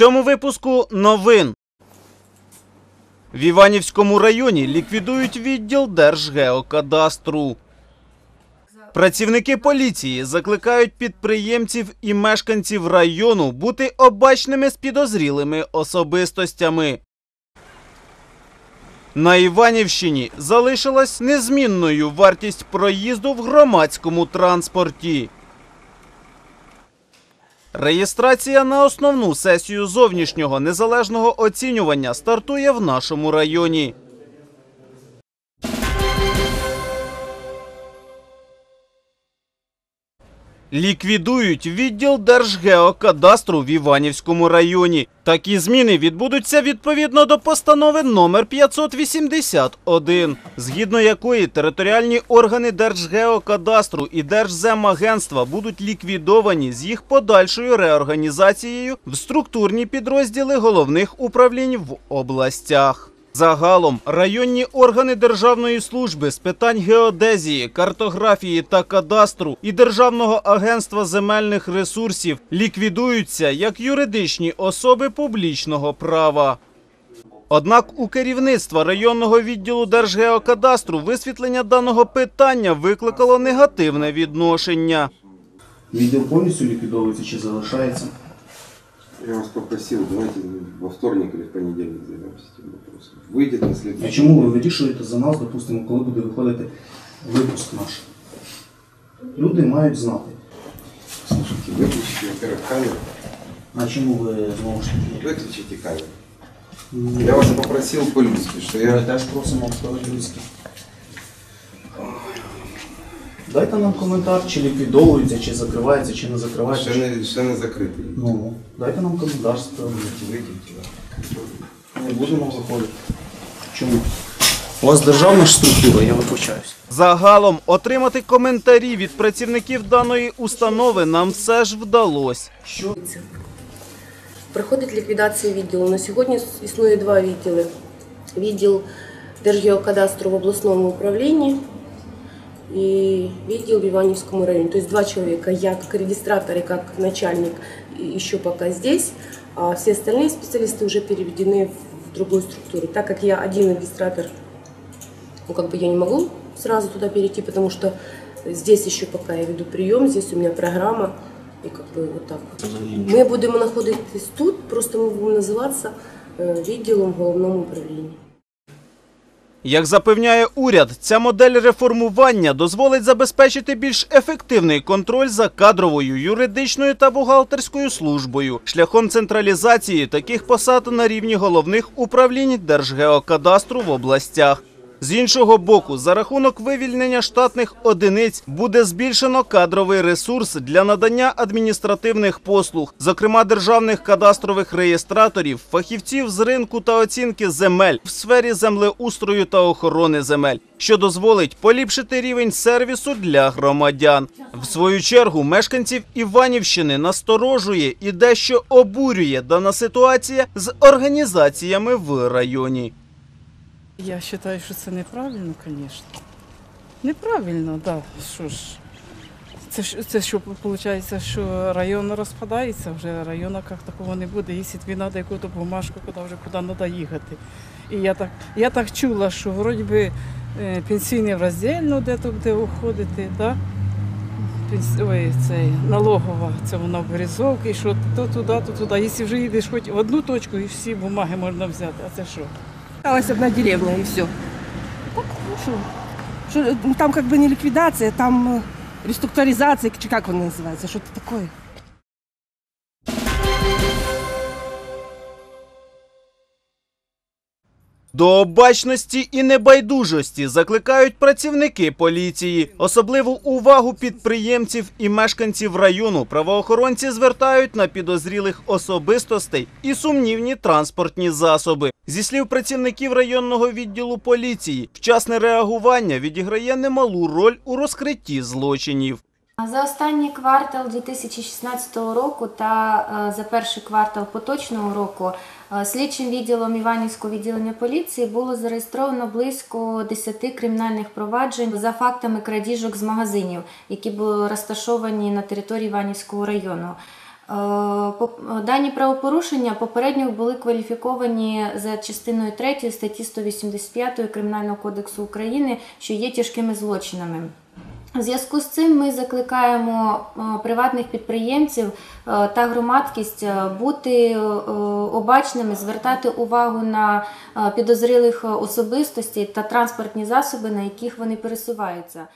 цьому випуску новин. В Іванівському районі ліквідують відділ Держгеокадастру. Працівники поліції закликають підприємців і мешканців району бути обачними з підозрілими особистостями. На Іванівщині залишилась незмінною вартість проїзду в громадському транспорті. Реєстрація на основну сесію зовнішнього незалежного оцінювання стартує в нашому районі. Ліквідують відділ Держгеокадастру в Іванівському районі. Такі зміни відбудуться відповідно до постанови номер 581, згідно якої територіальні органи Держгеокадастру і Держземагентства будуть ліквідовані з їх подальшою реорганізацією в структурні підрозділи головних управлінь в областях. Загалом районні органи Державної служби з питань геодезії, картографії та кадастру і Державного агентства земельних ресурсів ліквідуються як юридичні особи публічного права. Однак у керівництва районного відділу Держгеокадастру висвітлення даного питання викликало негативне відношення. Відділ повністю ліквідовується чи залишається? Я вас попросил, давайте во вторник или в понедельник займемся этим вопросом. Выйдет на А следующий чому ви вирішуєте за нас, допустимо, коли буде виходити випуск наш? Люди мають знати. Слушайте, выключите, во-первых, камеру. А чому ви знову ж таки? Выключите камеру. Я вас попросил по-людски, что Ми я... теж просимо справедливості. Дайте нам коментар, чи ліквідовується, чи закривається, чи не закривається. Ще не, ще не закритий. Ну, дайте нам коментар справедливості. Вийдіть. Не будемо виходити. Чому? У вас державна ж структура, я вибачаюсь. Загалом отримати коментарі від працівників даної установи нам все ж вдалося. Що? Проходить ліквідація відділу. На сьогодні існує два відділи. Відділ Держгеокадастру в обласному управлінні і відділ в Ивановском районе. То есть два человека, я как регистратор и как начальник и еще пока здесь, а все остальные специалисты уже переведены в другую структуру. Так как я один регистратор, ну как бы я не могу сразу туда перейти, потому что здесь еще пока я веду прием, здесь у меня программа, і как би вот так. Ми будемо знаходитись тут, просто ми будемо називатися е, відділом в головному управлінні. Як запевняє уряд, ця модель реформування дозволить забезпечити більш ефективний контроль за кадровою, юридичною та бухгалтерською службою шляхом централізації таких посад на рівні головних управлінь Держгеокадастру в областях. З іншого боку, за рахунок вивільнення штатних одиниць буде збільшено кадровий ресурс для надання адміністративних послуг, зокрема державних кадастрових реєстраторів, фахівців з ринку та оцінки земель в сфері землеустрою та охорони земель, що дозволить поліпшити рівень сервісу для громадян. В свою чергу мешканців Іванівщини насторожує і дещо обурює дана ситуація з організаціями в районі. Я вважаю, що це неправильно, звісно. Неправильно, так. Да. Що ж. Це, це що виходить, що район розпадається, вже району як такого не буде. Якщо тобі треба якусь бумажку, куди вже куди треба їхати. І я так, я так чула, що вроді би е, пенсійний роздільно де то буде уходити, да? Пенс... Ой, цей, налогова, це вона в і що то туди, то туди. Якщо вже їдеш хоч в одну точку і всі бумаги можна взяти, а це що? Осталась одна деревня и все. Так, ну что? Там как бы не ликвидация, там э, реструктуризация, как он называется, что-то такое. До обачності і небайдужості закликають працівники поліції. Особливу увагу підприємців і мешканців району правоохоронці звертають на підозрілих особистостей і сумнівні транспортні засоби. Зі слів працівників районного відділу поліції, вчасне реагування відіграє немалу роль у розкритті злочинів. За останній квартал 2016 року та е, за перший квартал поточного року слідчим відділом Іванівського відділення поліції було зареєстровано близько 10 кримінальних проваджень за фактами крадіжок з магазинів, які були розташовані на території Іванівського району. поп- Дані правопорушення попередньо були кваліфіковані за частиною 3 статті 185 Кримінального кодексу України, що є тяжкими злочинами. У зв'язку з цим ми закликаємо е, приватних підприємців е, та громадськість е, бути обачними, звертати увагу на підозрілих особистостей та транспортні засоби, на яких вони пересуваються.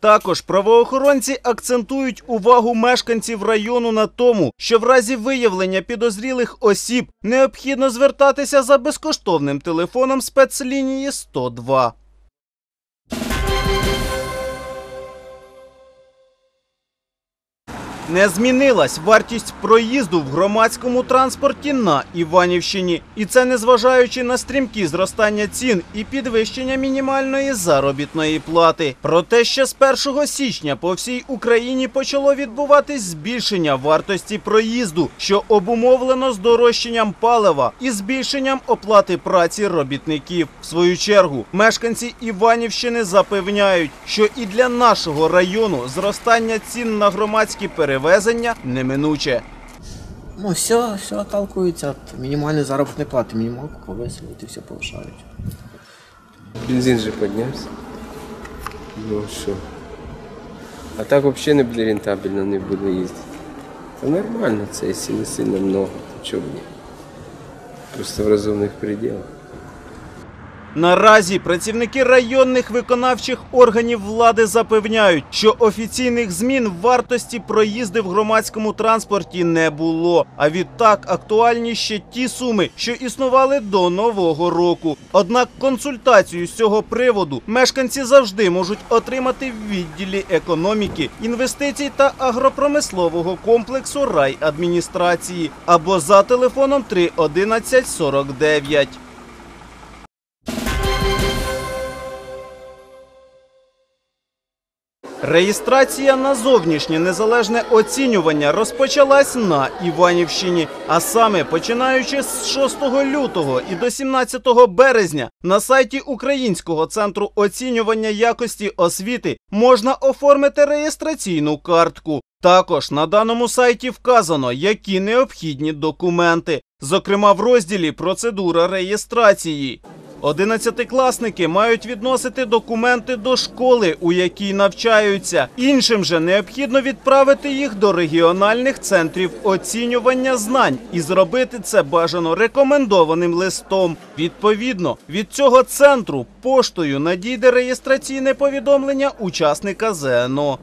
Також правоохоронці акцентують увагу мешканців району на тому, що в разі виявлення підозрілих осіб необхідно звертатися за безкоштовним телефоном спецлінії 102. Не змінилась вартість проїзду в громадському транспорті на Іванівщині, і це незважаючи на стрімкі зростання цін і підвищення мінімальної заробітної плати. Проте ще з 1 січня по всій Україні почало відбуватись збільшення вартості проїзду, що обумовлено здорожчанням палива і збільшенням оплати праці робітників. В свою чергу мешканці Іванівщини запевняють, що і для нашого району зростання цін на громадські перевезення неминуче. Ну, все, все отталкивается от минимальной заработной платы. Минималку повысили, и все повышают. Бензин же поднялся. Ну що? А так взагалі не буде рентабельно, не буду їздити. Це нормально, це якщо не сильно много, то чого ні. Просто в розумних пределах. Наразі працівники районних виконавчих органів влади запевняють, що офіційних змін вартості проїзди в громадському транспорті не було. А відтак актуальні ще ті суми, що існували до нового року. Однак консультацію з цього приводу мешканці завжди можуть отримати в відділі економіки, інвестицій та агропромислового комплексу райадміністрації або за телефоном 31149. Реєстрація на зовнішнє незалежне оцінювання розпочалась на Іванівщині. А саме починаючи з 6 лютого і до 17 березня на сайті Українського центру оцінювання якості освіти можна оформити реєстраційну картку. Також на даному сайті вказано, які необхідні документи, зокрема в розділі Процедура реєстрації. Одинадцятикласники мають відносити документи до школи, у якій навчаються. Іншим же необхідно відправити їх до регіональних центрів оцінювання знань і зробити це бажано рекомендованим листом. Відповідно, від цього центру поштою надійде реєстраційне повідомлення учасника ЗНО.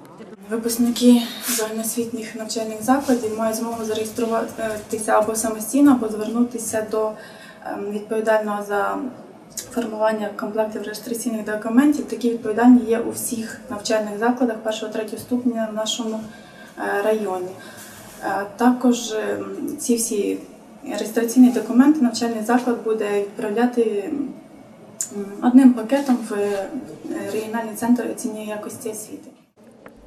Випускники загальноосвітніх навчальних закладів мають змогу зареєструватися або самостійно, або звернутися до ем, відповідального за формування комплектів реєстраційних документів. Такі відповідальні є у всіх навчальних закладах 1-3 ступеня в нашому е, районі. Е, Також ем, ці всі реєстраційні документи навчальний заклад буде відправляти одним пакетом в е, регіональний центр оцінює якості освіти.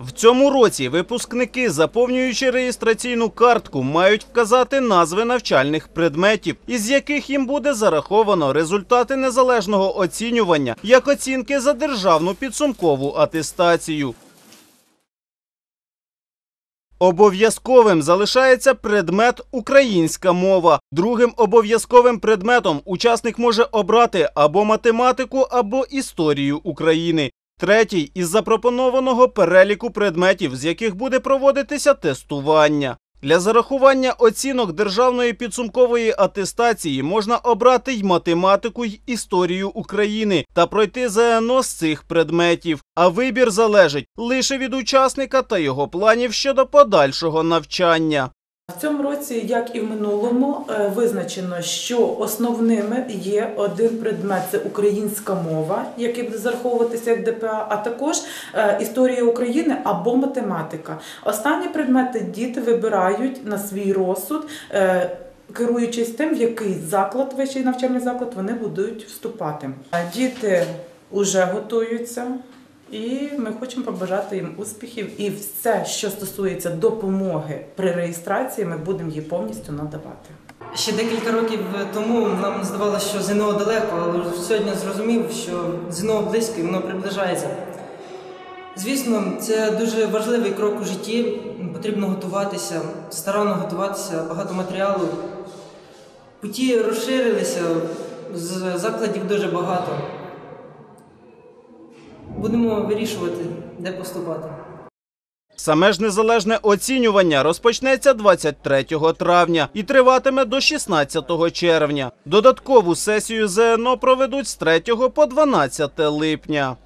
В цьому році випускники, заповнюючи реєстраційну картку, мають вказати назви навчальних предметів, із яких їм буде зараховано результати незалежного оцінювання як оцінки за державну підсумкову атестацію. Обов'язковим залишається предмет українська мова. Другим обов'язковим предметом учасник може обрати або математику, або історію України. Третій із запропонованого переліку предметів, з яких буде проводитися тестування. Для зарахування оцінок державної підсумкової атестації можна обрати й математику, й історію України та пройти ЗНО з цих предметів. А вибір залежить лише від учасника та його планів щодо подальшого навчання. В цьому році, як і в минулому, е, визначено, що основними є один предмет це українська мова, який буде зараховуватися як ДПА, а також е, історія України або математика. Останні предмети діти вибирають на свій розсуд. е, Керуючись тим, в який заклад, вищий навчальний заклад, вони будуть вступати. Діти вже готуються, і ми хочемо побажати їм успіхів. І все, що стосується допомоги при реєстрації, ми будемо її повністю надавати. Ще декілька років тому нам здавалося, що ЗНО далеко, але сьогодні зрозумів, що ЗНО близько і воно приближається. Звісно, це дуже важливий крок у житті. Потрібно готуватися, старанно готуватися, багато матеріалу. Путі розширилися, з закладів дуже багато. Будемо вирішувати, де поступати. Саме ж незалежне оцінювання розпочнеться 23 травня і триватиме до 16 червня. Додаткову сесію ЗНО проведуть з 3 по 12 липня.